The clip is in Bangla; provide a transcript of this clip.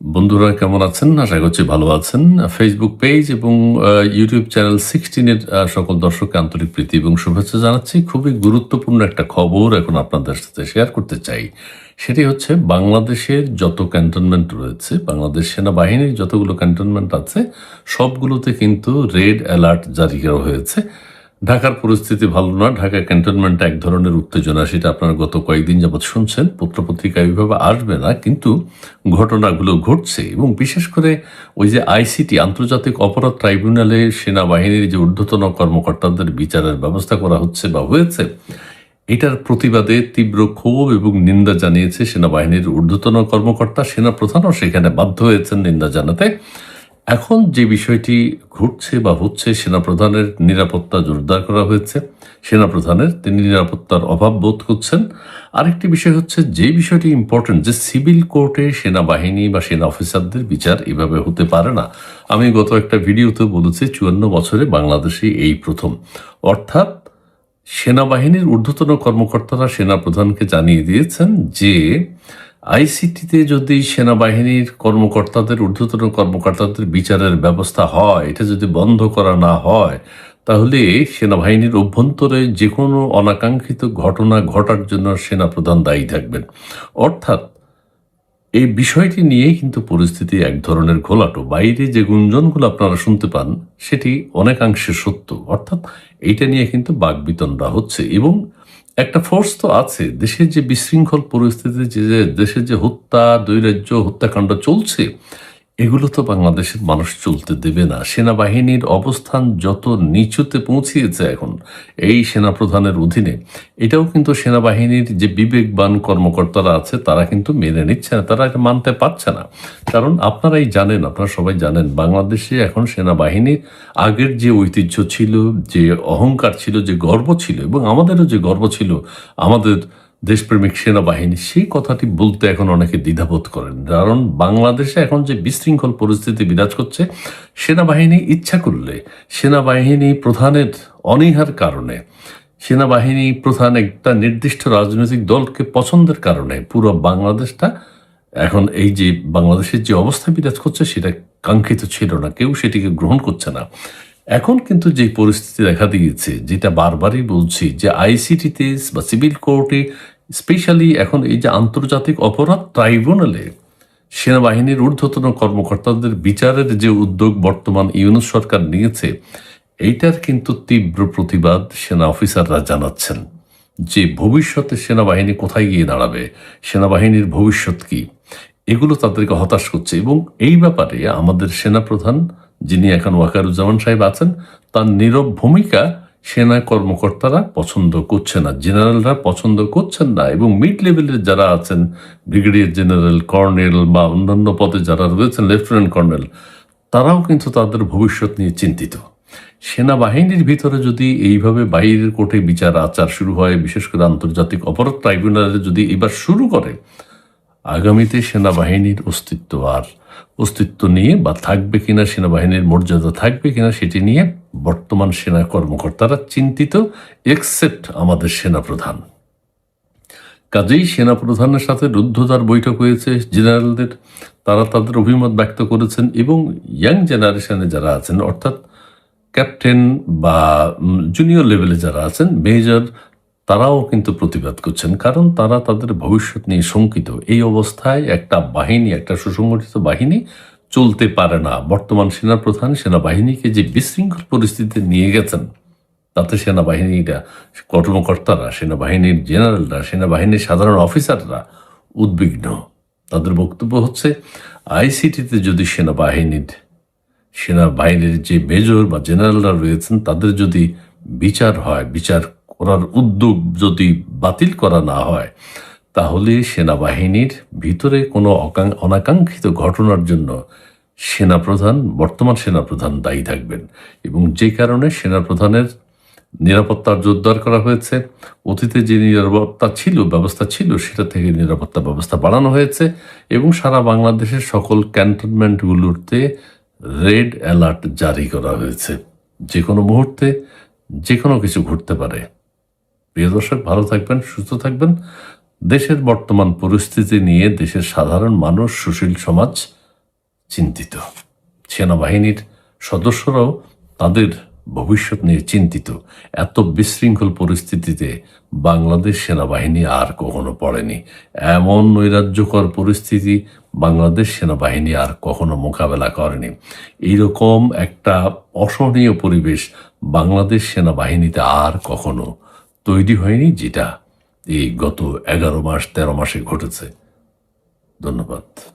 বন্ধুরা কেমন আছেন? আশা করছি ভালো আছেন। ফেসবুক পেজ এবং ইউটিউব চ্যানেল সিক্সটিনের সকল দর্শককে আন্তরিক প্রীতি এবং শুভেচ্ছা জানাচ্ছি। খুবই গুরুত্বপূর্ণ একটা খবর এখন আপনাদের সাথে শেয়ার করতে চাই। সেটি হচ্ছে বাংলাদেশের যত ক্যান্টনমেন্ট রয়েছে, বাংলাদেশ সেনাবাহিনীর যতগুলো ক্যান্টনমেন্ট আছে, সবগুলোতে কিন্তু রেড অ্যালার্ট জারি করা হয়েছে। ঢাকার পরিস্থিতি ভালো না ঢাকা ক্যান্টনমেন্টে এক ধরনের উত্তেজনা, সেটা আপনারা গত কয়েকদিন যাবৎ শুনছেন। পত্রপত্রিকায় ওইভাবে আসবে না, কিন্তু ঘটনাগুলো ঘটছে এবং বিশেষ করে ওই যে আইসিটি, আন্তর্জাতিক অপরাধ ট্রাইব্যুনালে সেনাবাহিনীর যে ঊর্ধ্বতন কর্মকর্তাদের বিচারের ব্যবস্থা করা হচ্ছে বা হয়েছে, এটার প্রতিবাদে তীব্র ক্ষোভ এবং নিন্দা জানিয়েছে সেনাবাহিনীর ঊর্ধ্বতন কর্মকর্তা। সেনাপ্রধানও সেখানে বাধ্য হয়েছেন নিন্দা জানাতে। এখন যে বিষয়টি ঘটছে বা হচ্ছে, সেনাপ্রধানের নিরাপত্তা জোরদার করা হয়েছে। সেনাপ্রধানের তিনি নিরাপত্তার অভাব বোধ করছেন। আরেকটি বিষয় হচ্ছে, যে বিষয়টি ইম্পর্টেন্ট যে সিভিল কোর্টে সেনাবাহিনী বা সেনা অফিসারদের বিচার এভাবে হতে পারে না। আমি গত একটা ভিডিওতে বলেছি, চুয়ান্ন বছরে বাংলাদেশে এই প্রথম। অর্থাৎ, সেনাবাহিনীর ঊর্ধ্বতন কর্মকর্তারা সেনাপ্রধানকে জানিয়ে দিয়েছেন যে আইসিটিতে যদি সেনাবাহিনীর কর্মকর্তাদের, ঊর্ধ্বতন কর্মকর্তাদের বিচারের ব্যবস্থা হয়, এটা যদি বন্ধ করা না হয়, তাহলে সেনাবাহিনীর অভ্যন্তরে যে কোনো অনাকাঙ্ক্ষিত ঘটনা ঘটার জন্য সেনাপ্রধান দায়ী থাকবেন। অর্থাৎ এই বিষয়টি নিয়েই কিন্তু পরিস্থিতি এক ধরনের ঘোলাটো। বাইরে যে গুঞ্জনগুলো আপনারা শুনতে পান, সেটি অনেকাংশে সত্য। অর্থাৎ এইটা নিয়ে কিন্তু বাক বাকবিতণ্ডা হচ্ছে এবং একটা ফোর্স তো আছে। দেশের যে বিশৃঙ্খল পরিস্থিতি যে যে দেশের যে হত্যা, দৈরাজ্য, হত্যাকাণ্ড চলছে এগুলো তো বাংলাদেশের মানুষ চলতে দেবে না। সেনাবাহিনীর অবস্থান যত নিচুতে পৌঁছিয়েছে এখন, এই সেনাপ্রধানের অধীনে, এটাও কিন্তু সেনাবাহিনীর যে বিবেকবান কর্মকর্তারা আছে, তারা কিন্তু মেনে নিচ্ছে না, তারা এটা মানতে পারছে না। কারণ আপনারাই জানেন, আপনারা সবাই জানেন, বাংলাদেশে এখন সেনাবাহিনীর আগের যে ঐতিহ্য ছিল, যে অহংকার ছিল, যে গর্ব ছিল, এবং আমাদেরও যে গর্ব ছিল, আমাদের দেশপ্রেমিক সেনাবাহিনী সেই কথাটি বলতে এখন অনেকে দ্বিধাবোধ করেন। কারণ বাংলাদেশে এখন যে বিশৃঙ্খল পরিস্থিতি বিরাজ করছে, সেনাবাহিনী ইচ্ছা করলে সেনাবাহিনী প্রধানের অনীহার কারণে, সেনাবাহিনী প্রধান একটা নির্দিষ্ট রাজনৈতিক দলকে পছন্দের কারণে পুরো বাংলাদেশটা এখন এই যে বাংলাদেশের যে অবস্থা বিরাজ করছে, সেটা কাঙ্ক্ষিত ছিল না। কেউ সেটিকে গ্রহণ করছে না। এখন কিন্তু যে পরিস্থিতি দেখা দিয়েছে, যেটা বারবারই বলছি যে আইসিটিতে বা সিভিল কোর্টে স্পেশালি এখন এই যে আন্তর্জাতিক অপরাধ ট্রাইব্যুনালে সেনাবাহিনীর ঊর্ধ্বতন কর্মকর্তাদের বিচারের যে উদ্যোগ বর্তমান ইউনুস সরকার নিয়েছে, এইটার কিন্তু তীব্র প্রতিবাদ সেনা অফিসাররা জানাচ্ছেন। যে ভবিষ্যতে সেনাবাহিনী কোথায় গিয়ে দাঁড়াবে, সেনাবাহিনীর ভবিষ্যৎ কি, এগুলো তাদেরকে হতাশ করছে। এবং এই ব্যাপারে আমাদের সেনাপ্রধান, যিনি এখন ওয়াকারুজ্জামান সাহেব আছেন, তার নীরব ভূমিকা সেনা কর্মকর্তারা পছন্দ করছে না, জেনারেলরা পছন্দ করছেন না এবং মিড লেভেলের যারা আছেন, ব্রিগেডিয়ার জেনারেল, কর্নেল বা অন্যান্য পদে যারা রয়েছেন, লেফটেন্যান্ট কর্নেল, তারাও কিন্তু তাদের ভবিষ্যৎ নিয়ে চিন্তিত। সেনাবাহিনীর ভিতরে যদি এইভাবে বাইরের কোর্টে বিচার আচার শুরু হয়, বিশেষ করে আন্তর্জাতিক অপরাধ ট্রাইব্যুনালে যদি এবার শুরু করে আগামীতে সেনাবাহিনীর অস্তিত্ব আর অস্তিত্ব নিয়ে বা থাকবে কিনা, সেনাবাহিনীর মর্যাদা থাকবে কিনা সেটি নিয়ে বর্তমান সেনা কর্মকর্তারা চিন্তিত এক্সেপ্ট আমাদের সেনাপ্রধান। কাজেই সেনাপ্রধানের সাথে রুদ্ধতার বৈঠক হয়েছে জেনারেলদের। তারা তাদের অভিমত ব্যক্ত করেছেন এবং ইয়াং জেনারেশনে যারা আছেন, অর্থাৎ ক্যাপ্টেন বা জুনিয়র লেভেলে যারা আছেন, মেজর তারাও কিন্তু প্রতিবাদ করছেন, কারণ তারা তাদের ভবিষ্যৎ নিয়ে শঙ্কিত। এই অবস্থায় একটা বাহিনী, একটা সুসংগঠিত বাহিনী চলতে পারে না। বর্তমান সেনাপ্রধান সেনাবাহিনীকে যে বিশৃঙ্খল পরিস্থিতিতে নিয়ে গেছেন, তাতে সেনাবাহিনীরা, কর্মকর্তারা, সেনাবাহিনীর জেনারেলরা, সেনাবাহিনীর সাধারণ অফিসাররা উদ্বিগ্ন। তাদের বক্তব্য হচ্ছে, আইসিটিতে যদি সেনাবাহিনীর সেনাবাহিনীর যে মেজর বা জেনারেলরা রয়েছেন, তাদের যদি বিচার হয়, বিচার করার উদ্যোগ যদি বাতিল করা না হয়, তাহলে সেনাবাহিনীর ভিতরে কোনো অনাকাঙ্ক্ষিত ঘটনার জন্য সেনাপ্রধান, বর্তমান সেনাপ্রধান দায়ী থাকবেন। এবং যে কারণে সেনাপ্রধানের নিরাপত্তার জোরদার করা হয়েছে, অতীতে যে নিরাপত্তা ছিল, ব্যবস্থা ছিল, সেটা থেকে নিরাপত্তা ব্যবস্থা বাড়ানো হয়েছে এবং সারা বাংলাদেশের সকল ক্যান্টনমেন্টগুলোতে রেড অ্যালার্ট জারি করা হয়েছে। যে কোনো মুহূর্তে যে কোনো কিছু ঘটতে পারে। প্রিয় দর্শক, ভালো থাকবেন, সুস্থ থাকবেন। দেশের বর্তমান পরিস্থিতি নিয়ে দেশের সাধারণ মানুষ, সুশীল সমাজ চিন্তিত। সেনাবাহিনীর সদস্যরাও তাদের ভবিষ্যৎ নিয়ে চিন্তিত। এত বিশৃঙ্খল পরিস্থিতিতে বাংলাদেশ সেনাবাহিনী আর কখনো পড়েনি। এমন নৈরাজ্যকর পরিস্থিতি বাংলাদেশ সেনাবাহিনী আর কখনো মোকাবেলা করেনি। এইরকম একটা অসহনীয় পরিবেশ বাংলাদেশ সেনাবাহিনীতে আর কখনো তৈরি হয়নি যেটা এই গত এগারো মাস তেরো মাসে ঘটেছে। ধন্যবাদ।